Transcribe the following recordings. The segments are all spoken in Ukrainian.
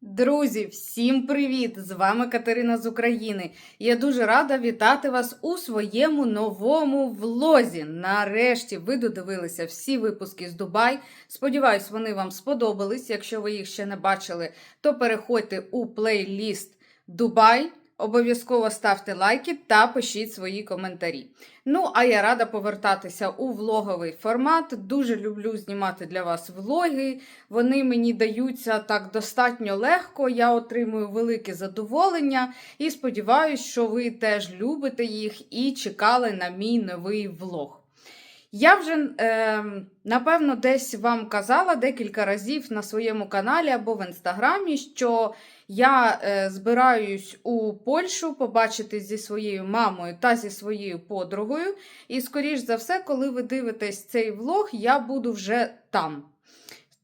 Друзі, всім привіт! З вами Катерина з України. Я дуже рада вітати вас у своєму новому влозі. Нарешті ви додивилися всі випуски з Дубай. Сподіваюсь, вони вам сподобались. Якщо ви їх ще не бачили, то переходьте у плейліст Дубай. Обов'язково ставте лайки та пишіть свої коментарі. Ну, а я рада повертатися у влоговий формат. Дуже люблю знімати для вас влоги. Вони мені даються так достатньо легко. Я отримую велике задоволення і сподіваюся, що ви теж любите їх і чекали на мій новий влог. Я вже, е, напевно, десь вам казала декілька разів на своєму каналі або в інстаграмі, що я е, збираюсь у Польщу побачити зі своєю мамою та зі своєю подругою. І, скоріш за все, коли ви дивитесь цей влог, я буду вже там.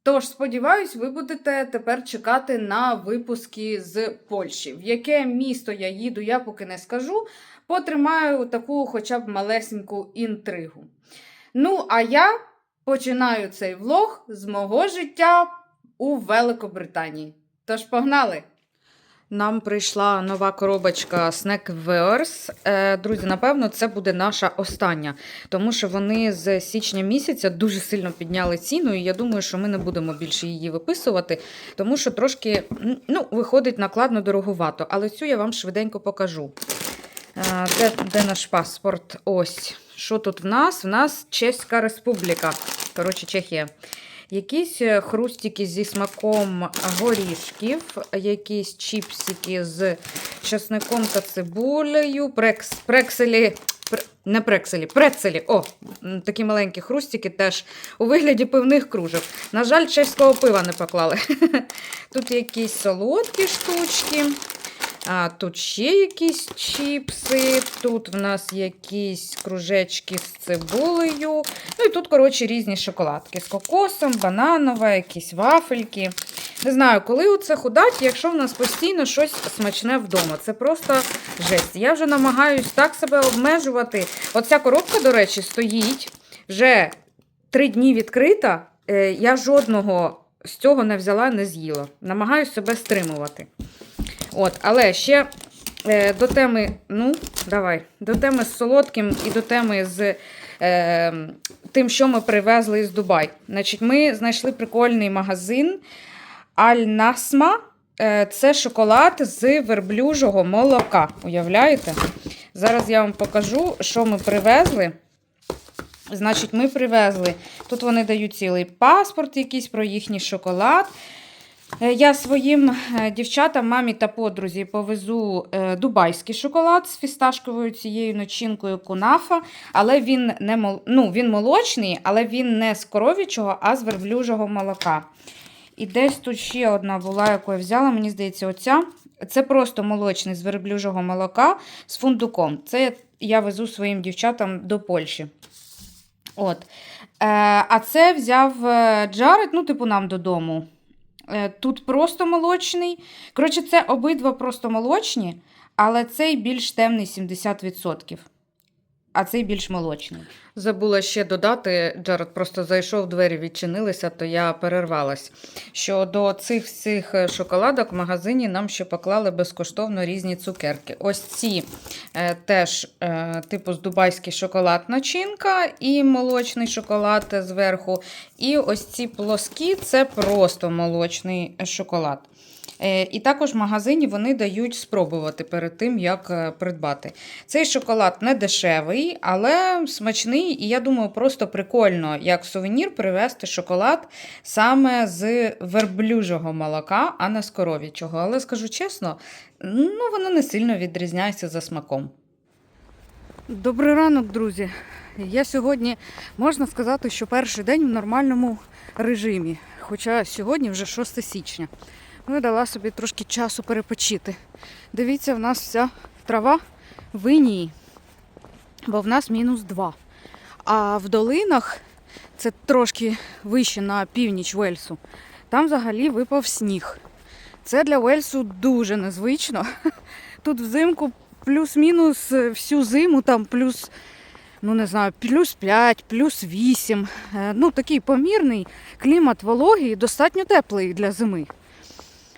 Тож, сподіваюсь, ви будете тепер чекати на випуски з Польщі. В яке місто я їду, я поки не скажу. Потримаю таку хоча б малесеньку інтригу. Ну, а я починаю цей влог з мого життя у Великобританії. Тож погнали! Нам прийшла нова коробочка Snackwares. Е, Друзі, напевно, це буде наша остання, тому що вони з січня місяця дуже сильно підняли ціну, і я думаю, що ми не будемо більше її виписувати, тому що трошки ну, виходить накладно дороговато. Але цю я вам швиденько покажу. Де, де наш паспорт? Ось. Що тут в нас? В нас Чеська Республіка. Коротше, Чехія. Якісь е, хрустики зі смаком горішків, якісь чіпсики з часником та цибулею, прекс, прекселі, пр- не прекселі, прецелі. О, такі маленькі хрустики теж у вигляді пивних кружок. На жаль, чеського пива не поклали. Тут якісь солодкі штучки. А, тут ще якісь чіпси, тут в нас якісь кружечки з цибулею. Ну і тут, коротше, різні шоколадки з кокосом, бананова, якісь вафельки. Не знаю, коли оце худать, якщо в нас постійно щось смачне вдома. Це просто жесть. Я вже намагаюсь так себе обмежувати. Оця коробка, до речі, стоїть вже три дні відкрита. Е, Я жодного з цього не взяла, не з'їла. Намагаюсь себе стримувати. От, але ще е, до теми, ну, давай, до теми з солодким і до теми з е, тим, що ми привезли з Дубай. Значить, ми знайшли прикольний магазин Аль-Насма. Е, це шоколад з верблюжого молока. Уявляєте? Зараз я вам покажу, що ми привезли. Значить, ми привезли. Тут вони дають цілий паспорт, якийсь про їхній шоколад. Е, Я своїм е, дівчатам, мамі та подрузі повезу е, дубайський шоколад з фісташковою цією начинкою кунафа, але він не мол... ну, він молочний, але він не з коров'ячого, а з верблюжого молока. І десь тут ще одна була, яку я взяла, мені здається, оця. Це просто молочний з верблюжого молока з фундуком. Це я везу своїм дівчатам до Польщі. От. А це взяв Джаред, ну, типу, нам додому. Е, Тут просто молочний. Коротше, це обидва просто молочні, але цей більш темний 70%. А цей більш молочний. Забула ще додати, Джаред просто зайшов, двері відчинилися, то я перервалась. Що до цих всіх е, шоколадок в магазині нам ще поклали безкоштовно різні цукерки. Ось ці е, теж, е, типу, з дубайський шоколад начинка і молочний шоколад зверху. І ось ці плоскі це просто молочний шоколад. Е, І також в магазині вони дають спробувати перед тим, як е, придбати. Цей шоколад не дешевий, але смачний, і я думаю, просто прикольно, як сувенір, привезти шоколад саме з верблюжого молока, а не з коров'ячого. Але скажу чесно, ну воно не сильно відрізняється за смаком. Добрий ранок, друзі. Я сьогодні можна сказати, що перший день в нормальному режимі. Хоча сьогодні вже 6 січня. Ну, дала собі трошки часу перепочити. Дивіться, в нас вся трава в інії, бо в нас мінус 2. А в долинах, це трошки вище на північ Вельсу, там взагалі випав сніг. Це для Вельсу дуже незвично. Тут взимку плюс-мінус всю зиму, там плюс, ну не знаю, плюс 5, плюс 8. Е, Ну, такий помірний клімат вологий, достатньо теплий для зими.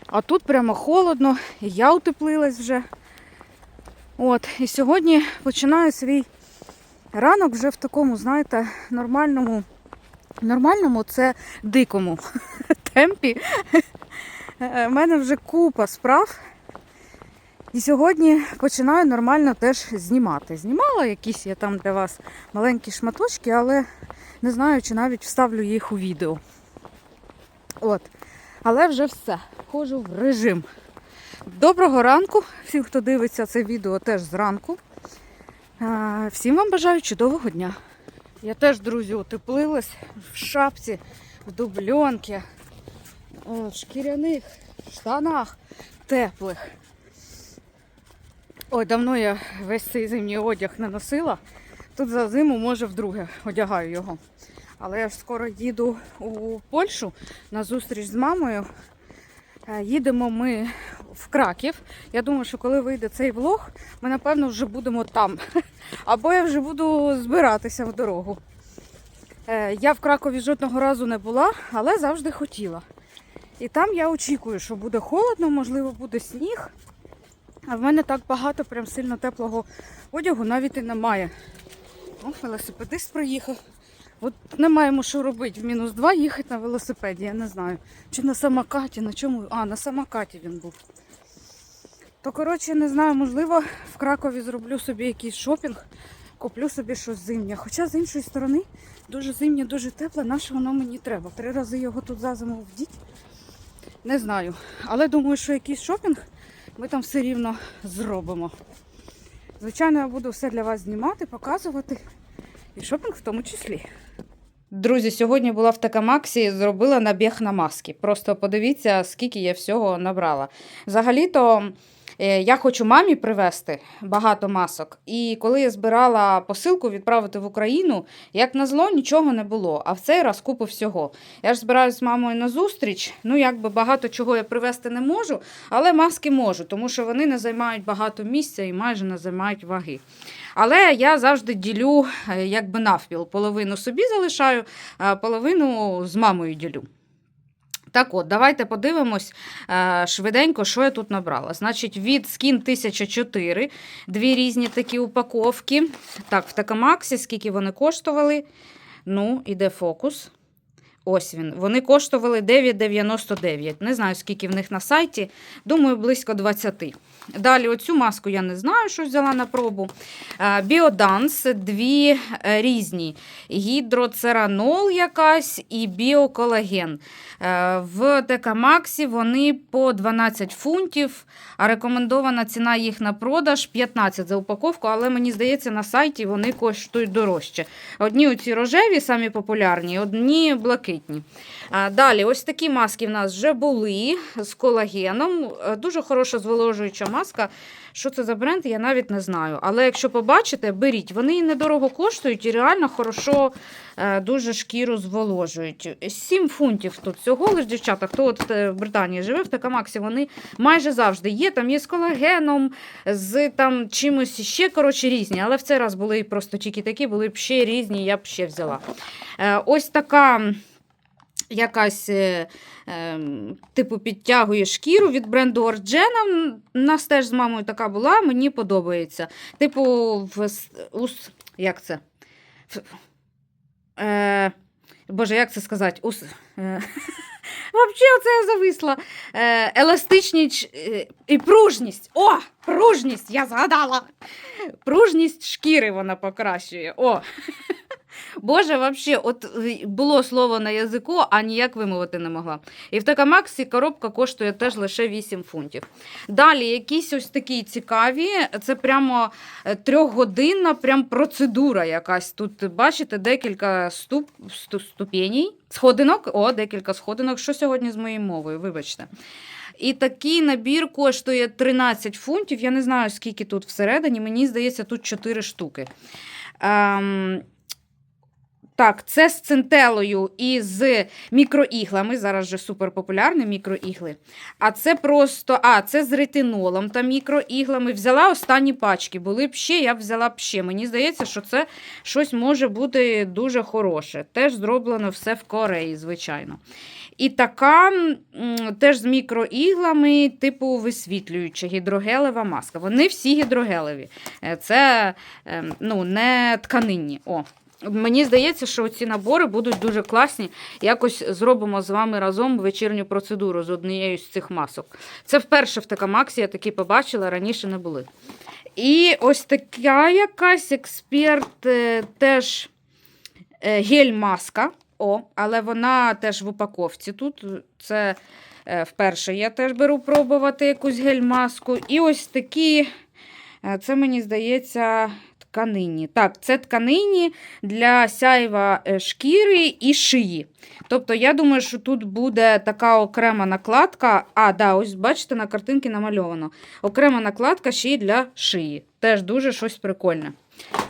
А тут прямо холодно, і я утеплилась вже. От, і сьогодні починаю свій ранок вже в такому, знаєте, нормальному, нормальному це дикому темпі. У мене вже купа справ. І сьогодні починаю нормально теж знімати. Знімала якісь я там для вас маленькі шматочки, але не знаю, чи навіть вставлю їх у відео. От. Але вже все. Входжу в режим. Доброго ранку всім, хто дивиться це відео теж зранку. Всім вам бажаю чудового дня. Я теж, друзі, утеплилась в шапці, в дубльонки, в шкіряних штанах теплих. Ой, давно я весь цей зимній одяг не носила. Тут за зиму, може, вдруге одягаю його. Але я ж скоро їду у Польщу на зустріч з мамою. Е, Їдемо ми в Краків. Я думаю, що коли вийде цей влог, ми напевно вже будемо там. Або я вже буду збиратися в дорогу. Е, Я в Кракові жодного разу не була, але завжди хотіла. І там я очікую, що буде холодно, можливо, буде сніг. А в мене так багато прям сильно теплого одягу навіть і немає. О, велосипедист приїхав. От не маємо що робити в мінус 2 їхати на велосипеді, я не знаю. Чи на самокаті, на чому. А, на самокаті він був. То, коротше, не знаю, можливо, в Кракові зроблю собі якийсь шопінг, куплю собі щось зимнє. Хоча з іншої сторони, дуже зимнє, дуже тепле, на що воно мені треба. Три рази його тут за зиму вдіть. Не знаю. Але думаю, що якийсь шопінг ми там все рівно зробимо. Звичайно, я буду все для вас знімати, показувати. І шопінг в тому числі. Друзі, сьогодні була в Такамаксі, зробила набіг на маски. Просто подивіться, скільки я всього набрала. Взагалі-то я хочу мамі привезти багато масок. І коли я збирала посилку відправити в Україну, як назло, нічого не було. А в цей раз купу всього. Я ж збираюся з мамою на зустріч. Ну, якби багато чого я привезти не можу, але маски можу, тому що вони не займають багато місця і майже не займають ваги. Але я завжди ділю е, якби навпіл. Половину собі залишаю, а половину з мамою ділю. Так от, давайте подивимось е, швиденько, що я тут набрала. Значить, від Skin 1004, дві різні такі упаковки. Так, в Такамаксі, скільки вони коштували. Ну, іде фокус. Ось він. Вони коштували 9,99. Не знаю, скільки в них на сайті. Думаю, близько 20. Далі оцю маску я не знаю, що взяла на пробу. Е, Біоданс, дві е, різні. Гідроцеранол якась і біоколаген. Е, В Текамаксі вони по 12 фунтів, а рекомендована ціна їх на продаж 15 за упаковку, але мені здається, на сайті вони коштують дорожче. Одні оці рожеві, самі популярні, одні блакитні. А, Далі, ось такі маски в нас вже були з колагеном. Е, Дуже хороша зволожуюча маска. Що це за бренд, я навіть не знаю. Але якщо побачите, беріть. Вони недорого коштують і реально хорошо е, дуже шкіру зволожують. 7 фунтів тут всього лиш, дівчата, хто от в Британії живе, в Такамаксі, вони майже завжди є. Там є з колагеном, з там чимось ще коротше, різні. Але в цей раз були просто тільки такі, були б ще різні, я б ще взяла. Е, Ось така. Якась е, е, типу підтягує шкіру від бренду Orgena. У нас теж з мамою така була, мені подобається. Типу, в, у, як це? Е, Боже, як це сказати? Ус, е, Взагалі, оце я зависла. Е, еластичність е, і пружність. О, пружність! Я згадала. Пружність шкіри вона покращує. О. Боже, вообще, от е, було слово на язику, а ніяк вимовити не могла. І в Такамаксі коробка коштує теж лише 8 фунтів. Далі, якісь ось такі цікаві. Це прямо е, трьохгодинна прям процедура якась. Тут бачите декілька ступ, сту, ступеній, сходинок. О, декілька сходинок. Що сьогодні з моєю мовою? Вибачте. І такий набір коштує 13 фунтів. Я не знаю, скільки тут всередині. Мені здається, тут 4 штуки. Ем, так, це з центелою і з мікроіглами. Зараз же супер популярні мікроігли. А це просто, а, це з ретинолом та мікроіглами. Взяла останні пачки. Були б ще, я б взяла б ще. Мені здається, що це щось може бути дуже хороше. Теж зроблено все в Кореї, звичайно. І така теж з мікроіглами, типу висвітлююча гідрогелева маска. Вони всі гідрогелеві. Е, Це е, ну, не тканинні. О. Мені здається, що ці набори будуть дуже класні. Якось зробимо з вами разом вечірню процедуру з однією з цих масок. Це вперше в Такамаксі я такі побачила, раніше не були. І ось така якась експерт е, теж е, гель-маска. О, але вона теж в упаковці тут. Це е, вперше я теж беру пробувати якусь гель-маску. І ось такі, це мені здається, тканині. Так, це тканині для сяйва е, шкіри і шиї. Тобто, я думаю, що тут буде така окрема накладка. А, да, ось бачите, на картинці намальовано. Окрема накладка ще й для шиї. Теж дуже щось прикольне.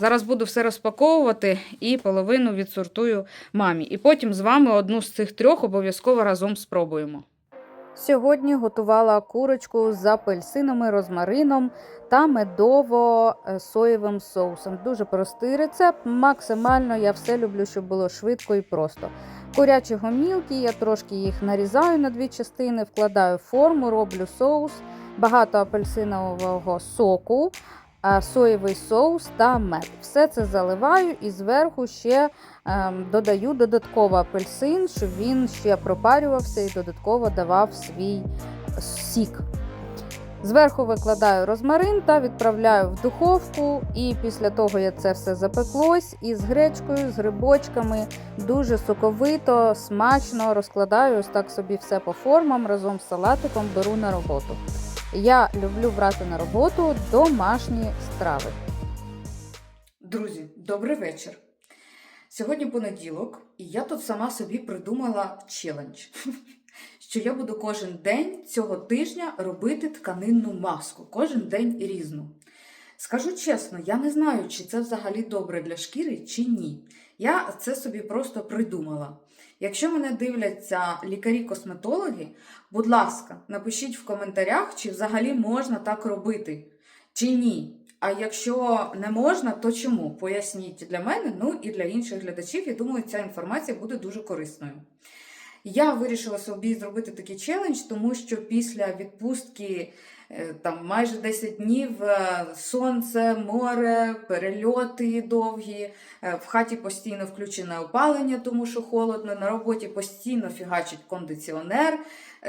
Зараз буду все розпаковувати і половину відсортую мамі. І потім з вами одну з цих трьох обов'язково разом спробуємо. Сьогодні готувала курочку з апельсинами, розмарином та медово-соєвим соусом. Дуже простий рецепт. Максимально я все люблю, щоб було швидко і просто. Курячі гомілки, я трошки їх нарізаю на дві частини, вкладаю форму, роблю соус, багато апельсинового соку, соєвий соус та мед. Все це заливаю і зверху ще ем, додаю додатково апельсин, щоб він ще пропарювався і додатково давав свій сік. Зверху викладаю розмарин та відправляю в духовку. І після того, як це все запеклось, із гречкою, з грибочками, дуже соковито, смачно розкладаю ось так собі все по формам разом з салатиком беру на роботу. Я люблю брати на роботу домашні страви. Друзі, добрий вечір. Сьогодні понеділок, і я тут сама собі придумала челендж. Що я буду кожен день цього тижня робити тканинну маску, кожен день різну. Скажу чесно, я не знаю, чи це взагалі добре для шкіри, чи ні. Я це собі просто придумала. Якщо мене дивляться лікарі-косметологи, будь ласка, напишіть в коментарях, чи взагалі можна так робити, чи ні. А якщо не можна, то чому? Поясніть для мене, ну і для інших глядачів. Я думаю, ця інформація буде дуже корисною. Я вирішила собі зробити такий челендж, тому що після відпустки там майже 10 днів е, сонце, море, перельоти довгі. е, В хаті постійно включене опалення, тому що холодно. На роботі постійно фігачить кондиціонер, е,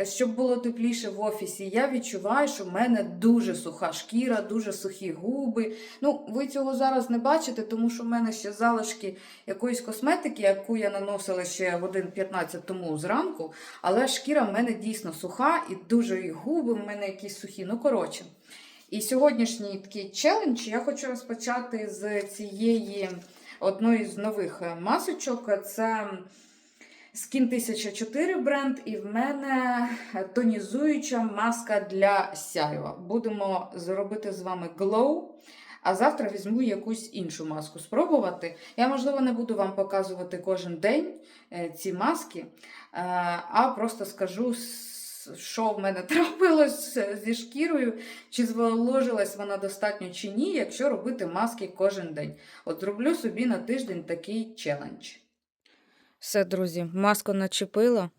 щоб було тепліше в офісі. Я відчуваю, що в мене дуже суха шкіра, дуже сухі губи. Ну, ви цього зараз не бачите, тому що в мене ще залишки якоїсь косметики, яку я наносила ще годин 15 тому зранку, але шкіра в мене дійсно суха і дуже і губи в мене якісь сухі. Ну, коротше. І сьогоднішній такий челендж я хочу розпочати з цієї одної з нових е, масочок. Це Skin 1004 бренд, і в мене тонізуюча маска для сяйва. Будемо зробити з вами glow. А завтра візьму якусь іншу маску спробувати. Я, можливо, не буду вам показувати кожен день е, ці маски, е, а просто скажу, що в мене трапилось зі шкірою, чи зволожилась вона достатньо чи ні, якщо робити маски кожен день. От зроблю собі на тиждень такий челендж. Все, друзі, маску начепила.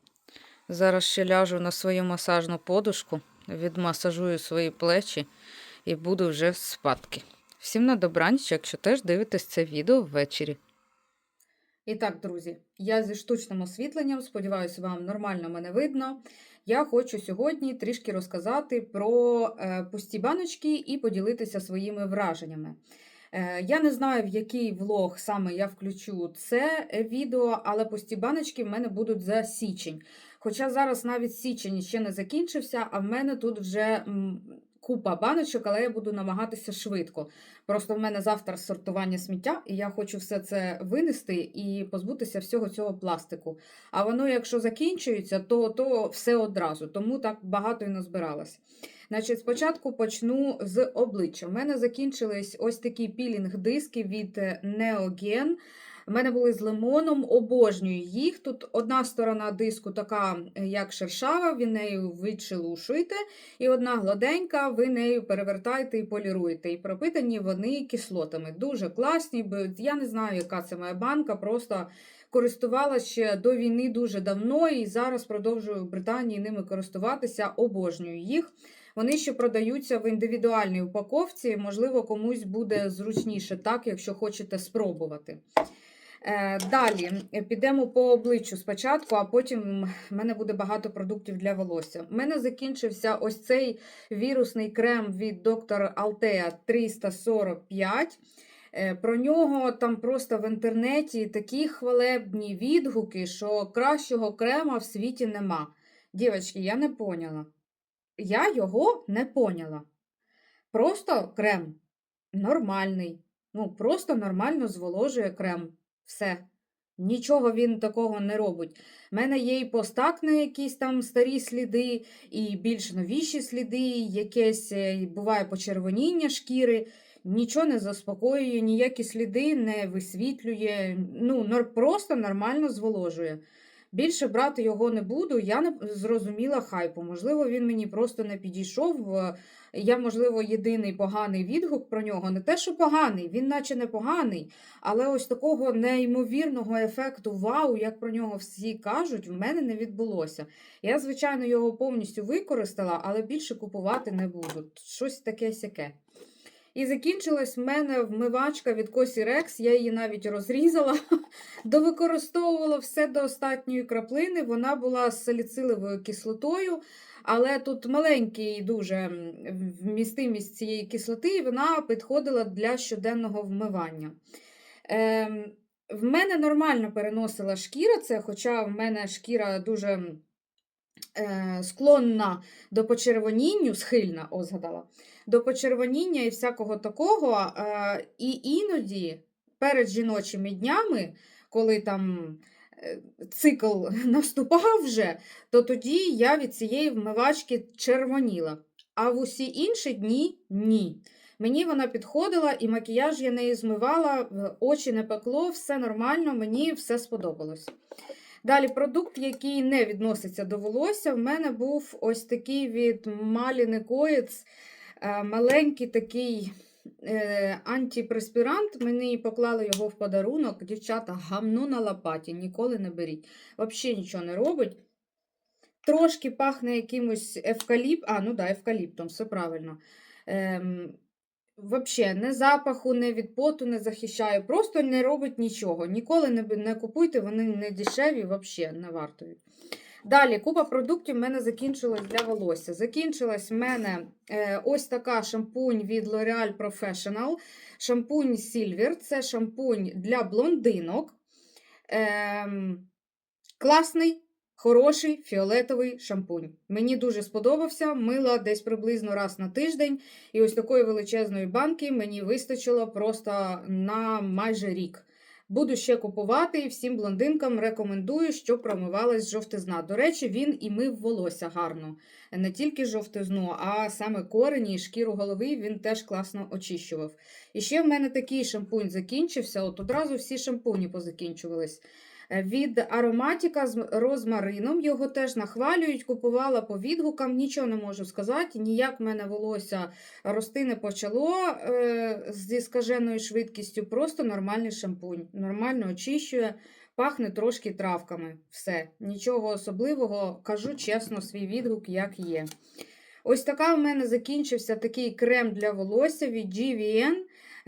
Зараз ще ляжу на свою масажну подушку, відмасажую свої плечі і буду вже спадки. Всім на добраніч, якщо теж дивитесь це відео ввечері. І так, друзі, я зі штучним освітленням, сподіваюся, вам нормально мене видно. Я хочу сьогодні трішки розказати про е, пусті баночки і поділитися своїми враженнями. Е, Я не знаю, в який влог саме я включу це е, відео, але пусті баночки в мене будуть за січень. Хоча зараз навіть січень ще не закінчився, а в мене тут вже купа баночок, але я буду намагатися швидко. Просто в мене завтра сортування сміття, і я хочу все це винести і позбутися всього цього пластику. А воно, якщо закінчується, то, то все одразу. Тому так багато і назбиралось. Значить, спочатку почну з обличчя. У мене закінчились ось такі пілінг-диски від Neogen. У мене були з лимоном, обожнюю їх. Тут одна сторона диску така, е, як шершава, ви нею відшелушуєте, і одна гладенька, ви нею перевертаєте і поліруєте. І пропитані вони кислотами. Дуже класні, я не знаю, яка це моя банка, просто користувалася ще до війни дуже давно і зараз продовжую в Британії ними користуватися, обожнюю їх. Вони ще продаються в індивідуальній упаковці. Можливо, комусь буде зручніше так, якщо хочете спробувати. Е, Далі е, підемо по обличчю спочатку, а потім в мене буде багато продуктів для волосся. У мене закінчився ось цей вірусний крем від доктора Altea 345. Е, Про нього там просто в інтернеті такі хвалебні відгуки, що кращого крема в світі нема. Дівчатки, я не поняла. Я його не поняла. Просто крем нормальний. Ну, просто нормально зволожує крем. Все. Нічого він такого не робить. У мене є і постакне якісь там старі сліди, і більш новіші сліди, якесь е, буває почервоніння шкіри. Нічого не заспокоює, ніякі сліди не висвітлює. Ну, просто нормально зволожує. Більше брати його не буду, я не зрозуміла хайпу. Можливо, він мені просто не підійшов. е, Я, можливо, єдиний поганий відгук про нього. Не те, що поганий, він наче не поганий, але ось такого неймовірного ефекту вау, як про нього всі кажуть, в мене не відбулося. Я, звичайно, його повністю використала, але більше купувати не буду. Щось таке сяке. І закінчилась в мене вмивачка від Косі Рекс. Я її навіть розрізала, довикористовувала все до останньої краплини. Вона була з саліциловою кислотою, але тут маленький дуже вмістимість цієї кислоти, і вона підходила для щоденного вмивання. Ем, в мене нормально переносила шкіра це, хоча в мене шкіра дуже склонна до почервонінню, схильна, о, згадала, до почервоніння і всякого такого. Е, і іноді перед жіночими днями, коли там е, цикл наступав вже, то тоді я від цієї вмивачки червоніла. А в усі інші дні ні. Мені вона підходила, і макіяж я нею змивала, очі не пекло, все нормально, мені все сподобалось. Далі продукт, який не відноситься до волосся, в мене був ось такий від Маліни Коєц, е, маленький такий е, антипреспірант. Мені поклали його в подарунок. Дівчата, гамну на лопаті, ніколи не беріть. Взагалі нічого не робить. Трошки пахне якимось евкаліп... А, ну да, евкаліптом, все правильно. Ем, Вообще, не запаху, не від поту не захищає, просто не робить нічого. Ніколи не, не купуйте, вони не дешеві, взагалі не вартують. Далі, купа продуктів в мене закінчилась для волосся. Закінчилась в мене е, ось така шампунь від L'Oreal Professional. Шампунь Silver. Це шампунь для блондинок. Ем, класний, хороший фіолетовий шампунь. Мені дуже сподобався. Мила десь приблизно раз на тиждень. І ось такої величезної банки мені вистачило просто на майже рік. Буду ще купувати і всім блондинкам рекомендую, щоб промивалась жовтизна. До речі, він і мив волосся гарно. Не тільки жовтизну, а саме корені і шкіру голови він теж класно очищував. І ще в мене такий шампунь закінчився. От одразу всі шампуні позакінчувались. Від ароматіка з розмарином його теж нахвалюють, купувала по відгукам, нічого не можу сказати. Ніяк в мене волосся рости не почало е, зі скаженою швидкістю, просто нормальний шампунь. Нормально очищує, пахне трошки травками. Все, нічого особливого, кажу чесно, свій відгук, як є. Ось така в мене закінчився такий крем для волосся від GVN.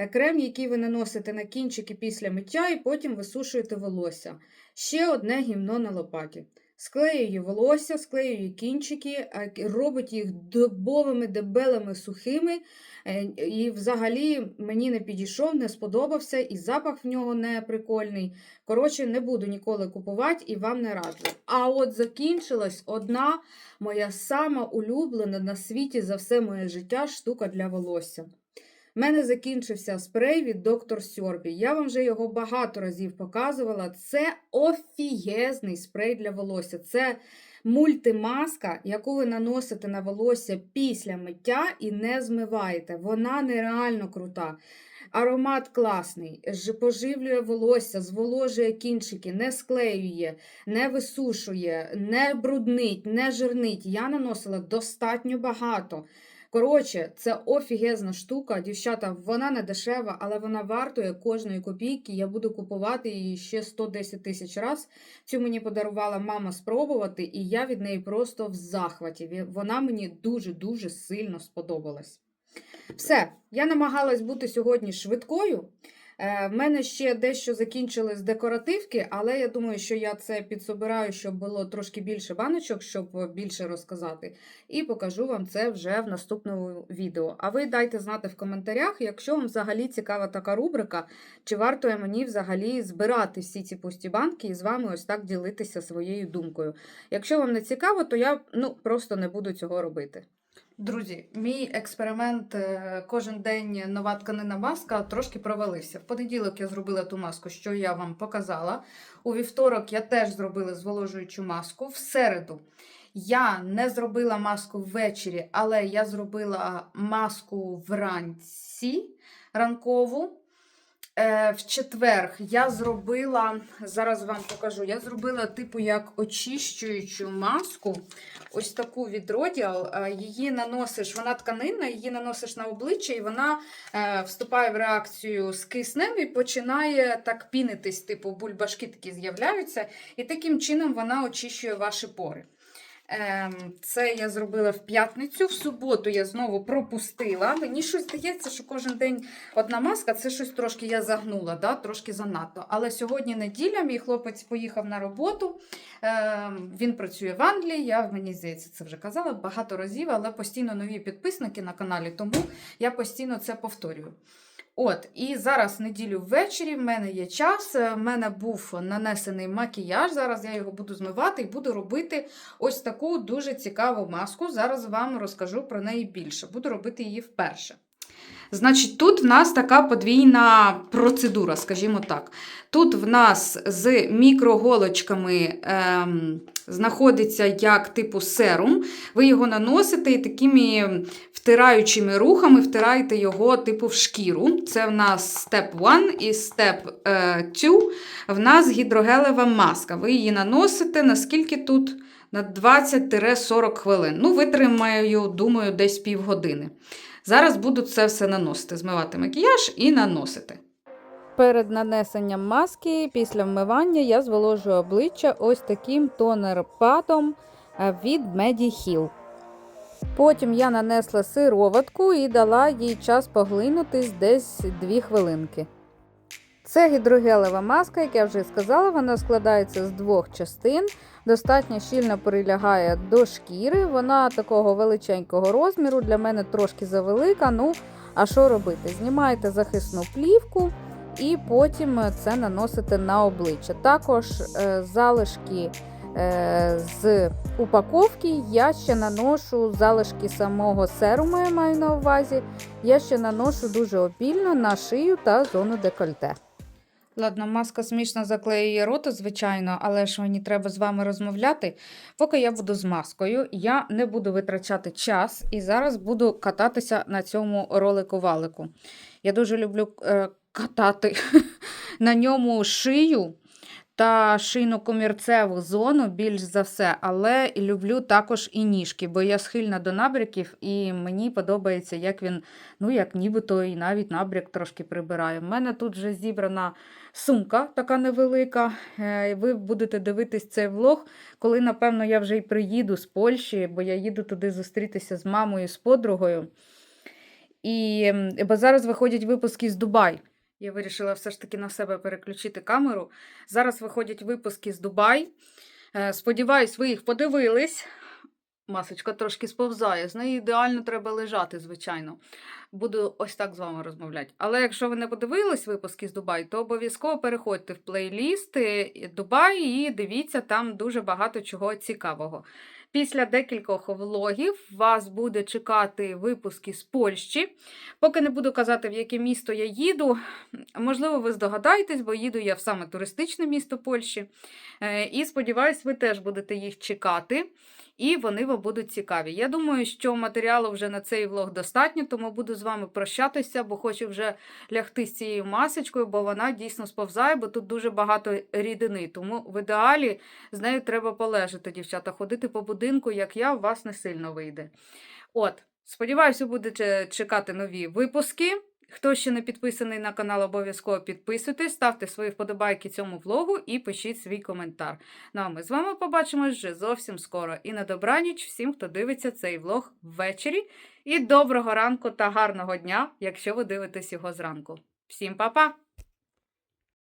Е, Крем, який ви наносите на кінчики після миття і потім висушуєте волосся. Ще одне гімно на лопаті. Склеює волосся, склеює кінчики, робить їх дубовими, дебелими, сухими. Е, І взагалі мені не підійшов, не сподобався, і запах в нього не прикольний. Коротше, не буду ніколи купувати і вам не раджу. А от закінчилась одна моя сама улюблена на світі за все моє життя штука для волосся. У мене закінчився спрей від Dr. Сьорбі. Я вам вже його багато разів показувала. Це офігезний спрей для волосся. Це мультимаска, яку ви наносите на волосся після миття і не змиваєте. Вона нереально крута. Аромат класний, поживлює волосся, зволожує кінчики, не склеює, не висушує, не бруднить, не жирнить. Я наносила достатньо багато. Коротше, це офігезна штука, дівчата, вона не дешева, але вона вартує кожної копійки. Я буду купувати її ще 110 тисяч раз. Цю мені подарувала мама спробувати, і я від неї просто в захваті. Вона мені дуже-дуже сильно сподобалась. Все, я намагалась бути сьогодні швидкою. Е, В мене ще дещо закінчилось декоративки, але я думаю, що я це підсобираю, щоб було трошки більше баночок, щоб більше розказати. І покажу вам це вже в наступному відео. А ви дайте знати в коментарях, якщо вам взагалі цікава така рубрика, чи варто я мені взагалі збирати всі ці пусті банки і з вами ось так ділитися своєю думкою. Якщо вам не цікаво, то я ну, просто не буду цього робити. Друзі, мій експеримент е, кожен день нова тканина маска трошки провалився. В понеділок я зробила ту маску, що я вам показала. У вівторок я теж зробила зволожуючу маску. В середу я не зробила маску ввечері, але я зробила маску вранці ранкову. Е, В четвер я зробила, зараз вам покажу, я зробила типу як очищуючу маску. Ось таку від Rodial. Е, Її наносиш, вона тканинна, її наносиш на обличчя, і вона е, вступає в реакцію з киснем і починає так пінитись, типу бульбашки такі з'являються. І таким чином вона очищує ваші пори. Ем, Це я зробила в п'ятницю. В суботу я знову пропустила. Мені щось здається, що кожен день одна маска це щось трошки я загнула, да? трошки занадто. Але сьогодні неділя, мій хлопець поїхав на роботу. Ем, Він працює в Англії. Я мені здається, це вже казала багато разів, але постійно нові підписники на каналі, тому я постійно це повторюю. От, і зараз неділю ввечері в мене є час. е, В мене був нанесений макіяж. Зараз я його буду змивати і буду робити ось таку дуже цікаву маску. Зараз вам розкажу про неї більше. Буду робити її вперше. Значить, тут в нас така подвійна процедура, скажімо так. Тут в нас з мікроголочками ем, знаходиться як типу серум. Ви його наносите і такими втираючими рухами втираєте його типу в шкіру. Це в нас step 1 і step 2. В нас гідрогелева маска. Ви її наносите, наскільки тут? На 20-40 хвилин. Ну, витримаю, думаю, десь півгодини. Зараз буду це все наносити, змивати макіяж і наносити. Перед нанесенням маски після вмивання я зволожую обличчя ось таким тонер-патом е, від Mediheal. Потім я нанесла сироватку і дала їй час поглинутись десь 2 хвилинки. Це гідрогелева маска, як я вже сказала, вона складається з двох частин, достатньо щільно прилягає до шкіри. Вона такого величенького розміру, для мене трошки завелика. Ну, а що робити? Знімаєте захисну плівку і потім це наносите на обличчя. Також е, залишки е, з упаковки я ще наношу залишки самого серуму, я маю на увазі. Я ще наношу дуже обільно на шию та зону декольте. Ладно, маска смішно заклеює рота, звичайно, але ж мені треба з вами розмовляти. Поки я буду з маскою, я не буду витрачати час і зараз буду кататися на цьому ролику-валику. Я дуже люблю е, катати на ньому шию та шийно-комірцеву зону більш за все, але люблю також і ніжки, бо я схильна до набряків, і мені подобається, як він, ну як нібито і навіть набряк трошки прибирає. У мене тут вже зібрана сумка така невелика. Е, Ви будете дивитись цей влог, коли, напевно, я вже й приїду з Польщі, бо я їду туди зустрітися з мамою, з подругою. І, бо зараз виходять випуски з Дубай. Я вирішила все ж таки на себе переключити камеру. Зараз виходять випуски з Дубай. Е, Сподіваюсь, ви їх подивились. Масочка трошки сповзає, з нею ідеально треба лежати, звичайно. Буду ось так з вами розмовляти. Але якщо ви не подивились випуски з Дубай, то обов'язково переходьте в плейлісти Дубай і дивіться там дуже багато чого цікавого. Після декількох влогів вас буде чекати випуски з Польщі. Поки не буду казати, в яке місто я їду. Можливо, ви здогадаєтесь, бо їду я в саме туристичне місто Польщі. Е, І сподіваюсь, ви теж будете їх чекати. І вони вам будуть цікаві. Я думаю, що матеріалу вже на цей влог достатньо, тому буду з вами прощатися, бо хочу вже лягти з цією масочкою, бо вона дійсно сповзає, бо тут дуже багато рідини. Тому в ідеалі з нею треба полежати, дівчата. Ходити по будинку, як я, у вас не сильно вийде. От, Сподіваюся, будете чекати нові випуски. Хто ще не підписаний на канал, обов'язково підписуйтесь, ставте свої вподобайки цьому влогу і пишіть свій коментар. Ну а ми з вами побачимось вже зовсім скоро. І на добраніч всім, хто дивиться цей влог ввечері. І доброго ранку та гарного дня, якщо ви дивитесь його зранку. Всім па-па!